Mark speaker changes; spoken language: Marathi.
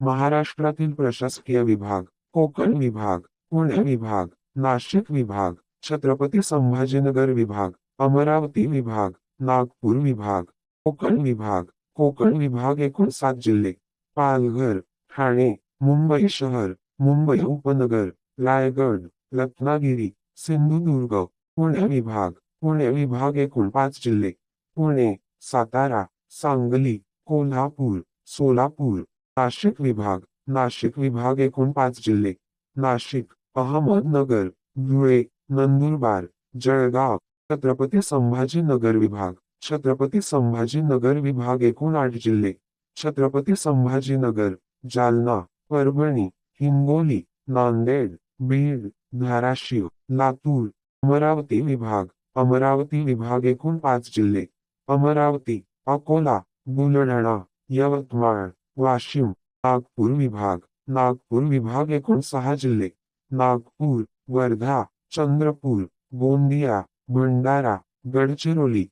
Speaker 1: महाराष्ट्रातील प्रशासकीय विभाग कोकण विभाग पुणे विभाग नाशिक विभाग छत्रपती संभाजीनगर विभाग अमरावती विभाग नागपूर विभाग कोकण विभाग कोकण विभाग एकूण सात जिल्हे. पालघर ठाणे मुंबई शहर मुंबई उपनगर रायगड रत्नागिरी सिंधुदुर्ग पुणे विभाग पुणे विभाग एकूण पाच जिल्हे. पुणे सातारा सांगली कोल्हापूर सोलापूर नाशिक विभाग नाशिक विभाग एकूण पाच जिल्हे. नाशिक अहमदनगर धुळे नंदुरबार जळगाव छत्रपती संभाजीनगर विभाग. छत्रपती संभाजीनगर विभाग एकूण आठ जिल्हे. छत्रपती संभाजीनगर जालना परभणी हिंगोली नांदेड बीड धाराशिव लातूर अमरावती विभाग. अमरावती विभाग एकूण पाच जिल्हे. अमरावती अकोला बुलढाणा यवतमाळ वाशिम नागपूर विभाग. नागपुर विभाग एक सहा नागपूर वर्धा चंद्रपुर गोंदिया भंडारा गडचिरोली